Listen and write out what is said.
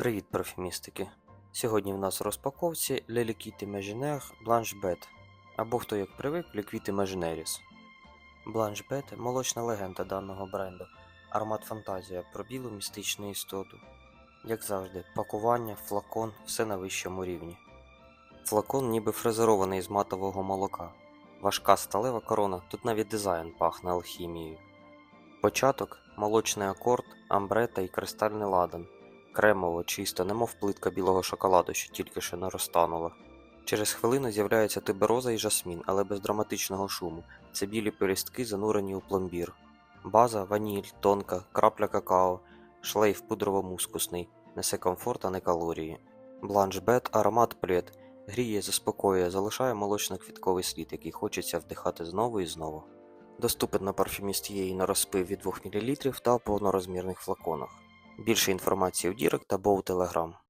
Привіт, парфюмістики! Сьогодні в нас у розпаковці Imaginaire Blanche Bête, або хто як привик, Imaginaris. Blanche Bête – молочна легенда даного бренду, аромат фантазія про білу містичну істоту. Як завжди, пакування, флакон, все на вищому рівні. Флакон ніби фрезерований з матового молока. Важка сталева корона, тут навіть дизайн пахне алхімією. Початок молочний акорд, амбрета і кристальний ладан. Кремово, чисто, немов плитка білого шоколаду, що тільки що не розтанула. Через хвилину з'являються тубероза і жасмін, але без драматичного шуму. Це білі пелюстки, занурені у пломбір. База, ваніль, тонка, крапля какао, шлейф пудрово-мускусний, несе комфорт, а не калорії. Бланш бет, аромат плед, гріє, заспокоює, залишає молочно-квітковий слід, який хочеться вдихати знову і знову. Доступен на парфюміст і на розпив від 2 мл та у повнорозмірних флаконах. Більше інформації у Дірект або у Телеграм.